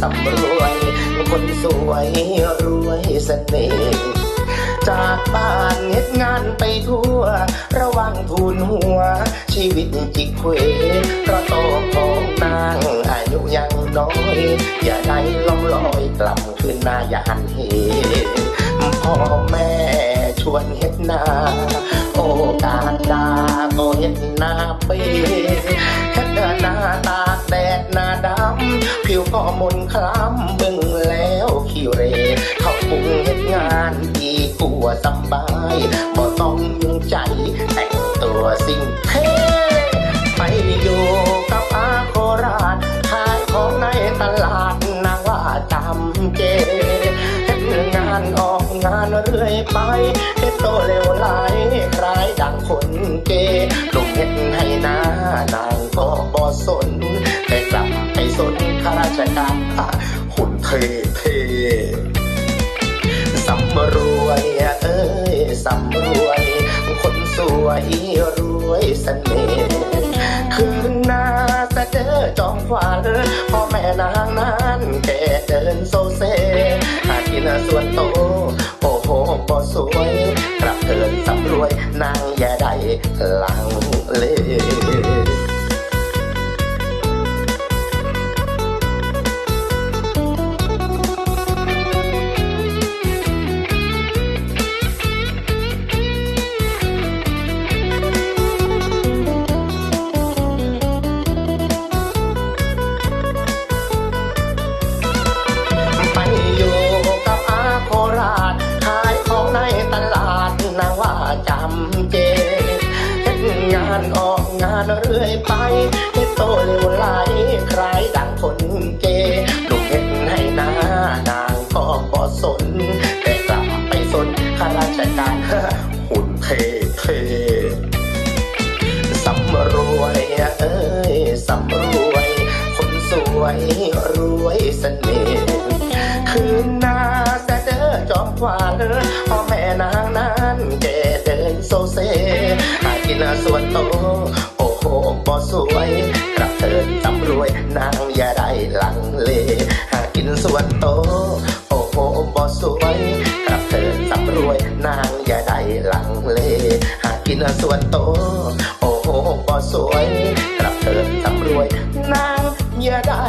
สำรวย คนสวยรวยเสน่ห์จากบ้านเฮ็ดงานไปทั่ว ระวังทุนหัว ชีวิตจิกเควเพราะโตของนางอายุยังน้อย อย่าได้ล่องลอยกลับคืนมาอย่าหันเหพ่อแม่ชวนเฮ็ดนา โอกาสดาก็เฮ็ดนาเปเฮ็ดหน้าตาแดดหน้าดำ ผิวก็มนคล้ำบิ่งแล้วขี้เรเขาปรุงเฮ็ดงานดีกว่าสบายบ่ต้องยุ่งใจแต่งตัวสิ่งเท่ไปอยู่กับอาโคราชขายของในตลาดนางว่าจำเจเฮ็ดงานออกงานเรื่อยไปเฮ็ดโตเร็วไหลคล้ายดังคนเกลุงเฮ็ดให้หน้านางก็ำรวยเอ้ยสำรวย คนสวยรวยเสน่ห์คืนหน้าสะเจอจอมขวัญพ่อแม่นางนั้นแกเดินโซเซหากินส่วนโต โอ้โหบ่สวยกลับเดินสำรวยนางอย่าได้หลังเลานเรื่อยไปเฮ็ดโตเร็วไหลใครดังคนเกลูกเฮ็ดให้หน้านางก็บ่สน แต่กลับไปสนข้าราชการหุ่นเท่เท่สำรวยเอ้ยสำรวย คนสวยรวยเสน่ห์คืนนาแสเดอจอมขวานพ่อแม่นางนั้นแกเดินโซเซหากินส่วนโต งบ่สวยกระเทินตำรวยนางอย่าได้ลังเล หากินส่วนโตอ้โหบ่สวยกระเทินตำรวยนางอย่าได้ลังเล หากินส่วนโต โอ้โหบอสวยกระเทินตำรวยนางอย่าได้